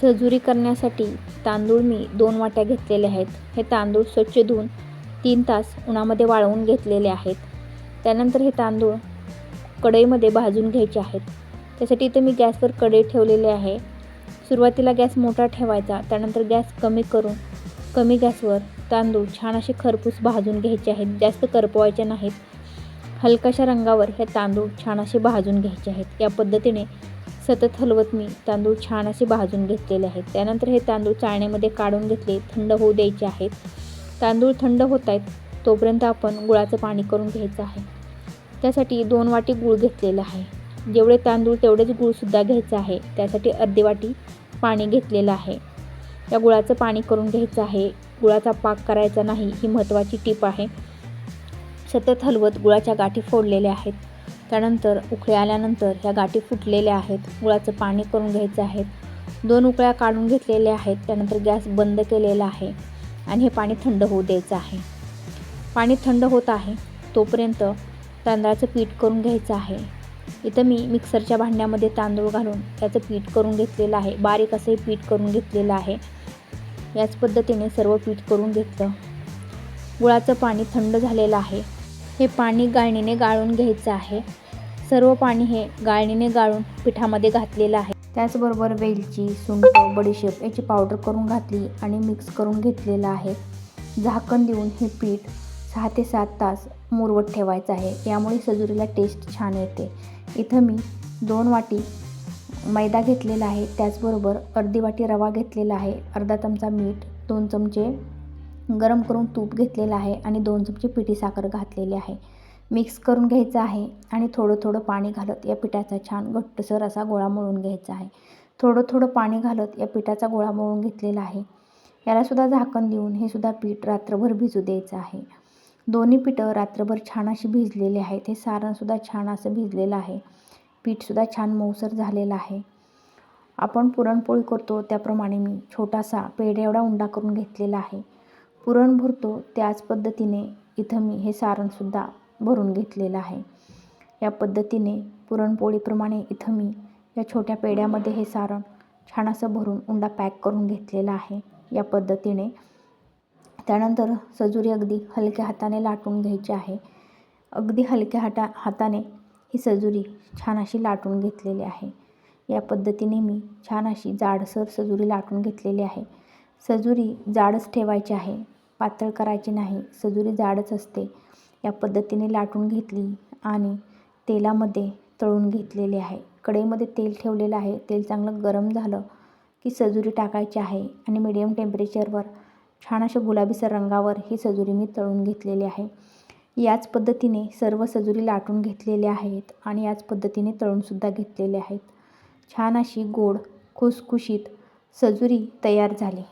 सजुरी करण्यासाठी तांदूळ मी दोन वाट्या घेतलेले आहेत. हे तांदूळ स्वच्छ धुवून तीन तास उन्हामध्ये वाळवून घेतलेले आहेत. त्यानंतर हे तांदूळ कढईमध्ये भाजून घ्यायचे आहेत. त्यासाठी इथं मी गॅसवर कढई ठेवलेली आहे. सुरुवातीला गॅस मोठा ठेवायचा त्यानंतर गॅस कमी करून कमी गॅसवर तांदूळ छान असे खरपूस भाजून घ्यायचे आहेत. जास्त करपवायचे नाहीत. हलकाशा रंगावर हे तांदूळ छान असे भाजून घ्यायचे आहेत. या पद्धतीने सतत हलवत मी. तांदूळ छान असे भाजून घेतलेले आहेत. त्यानंतर हे तांदूळ चाळणीमध्ये काढून घेतले. थंड होऊ द्यायचे आहेत. तांदूळ थंड होत आहेत तोपर्यंत आपण गुळाचं पाणी करून घ्यायचं आहे. त्यासाठी दोन वाटी गूळ घेतलेलं आहे. जेवढे तांदूळ तेवढेच गूळसुद्धा घ्यायचं आहे. त्यासाठी अर्धी वाटी पाणी घेतलेलं आहे. या गुळाचं पाणी करून घ्यायचं आहे. गुळाचा पाक करायचा नाही ही महत्त्वाची टीप आहे. सतत हलवत गुळाच्या गाठी फोडलेल्या आहेत. त्यानंतर उकळी आल्यानंतर ह्या गाठी फुटलेल्या आहेत. गुळाचं पाणी करून घ्यायचं आहे. दोन उकळ्या काढून घेतलेल्या आहेत. त्यानंतर गॅस बंद केलेला आहे आणि हे पाणी थंड होऊ द्यायचं आहे. पाणी थंड होत आहे. तोपर्यंत तांदळाचं पीठ करून घ्यायचं आहे. इथं मी मिक्सरच्या भांड्यामध्ये तांदूळ घालून त्याचं पीठ करून घेतलेलं आहे. बारीक असंही पीठ करून घेतलेलं आहे. याच पद्धतीने सर्व पीठ करून घेतलं. गुळाचं पाणी थंड झालेलं आहे. हे पाणी गाळणीने गाळून घ्यायचं आहे. सर्व पाणी हे गाळणीने गाळून पिठामध्ये घातलेलं आहे. त्याचबरोबर वेलची सुंठ बडीशेप याची पावडर करून घातली आणि मिक्स करून घेतलेलं आहे. झाकण देऊन हे पीठ सहा ते सात तास मुरवत ठेवायचं आहे. यामुळे सजुरीला टेस्ट छान येते. इथं मी दोन वाटी मैदा घेतलेला आहे. त्याचबरोबर अर्धी वाटी रवा घेतलेला आहे. अर्धा चमचा मीठ दोन चमचे गरम करून तूप घेतलेलं आहे आणि दोन चमचे पिठी साखर घातलेली आहे. मिक्स करून घ्यायचं आहे आणि थोडं थोडं पाणी घालत या पिठाचा छान घट्टसर असा गोळा मळून घ्यायचा आहे. थोडं थोडं पाणी घालत या पिठाचा गोळा मळून घेतलेला आहे. यालासुद्धा झाकण देऊन हे सुद्धा पीठ रात्रभर भिजू द्यायचं आहे. दोन्ही पिठं रात्रभर छान अशी भिजलेली आहेत. हे सारणसुद्धा छान असं भिजलेलं आहे. पीठसुद्धा छान मऊसर झालेलं आहे. आपण पुरणपोळी करतो त्याप्रमाणे मी छोटासा पेढे एवढा उंडा करून घेतलेला आहे. पुरण भरतो त्याच पद्धतीने इथं मी हे सारणसुद्धा भरून घेतलेलं आहे. या पद्धतीने पुरणपोळीप्रमाणे इथं मी या छोट्या पेढ्यामध्ये हे सारण छान असं भरून उंडा पॅक करून घेतलेला आहे. या पद्धतीने त्यानंतर सजुरी अगदी हलक्या हाताने लाटून घ्यायची आहे. अगदी हलक्या हाता हाताने ही सजुरी छान अशी लाटून घेतलेली आहे. या पद्धतीने मी छान अशी जाडसर सजुरी लाटून घेतलेली आहे. सजुरी जाडच ठेवायची आहे. पातळ करायची नाही. सजुरी जाडच असते. या पद्धतीने लाटून घेतली आणि तेलामध्ये तळून घेतलेली आहे. कढईमध्ये तेल ठेवलेलं आहे. तेल चांगलं गरम झालं की सजुरी टाकायची आहे आणि मिडियम टेम्परेचरवर छान अशा गुलाबीसर रंगावर ही सजुरी मी तळून घेतलेली आहे. याच पद्धतीने सर्व सजुरी लाटून घेतलेले आहेत आणि याच पद्धतीने तळूनसुद्धा घेतलेले आहेत. छान अशी गोड खुसखुशीत सजुरी तयार झाली.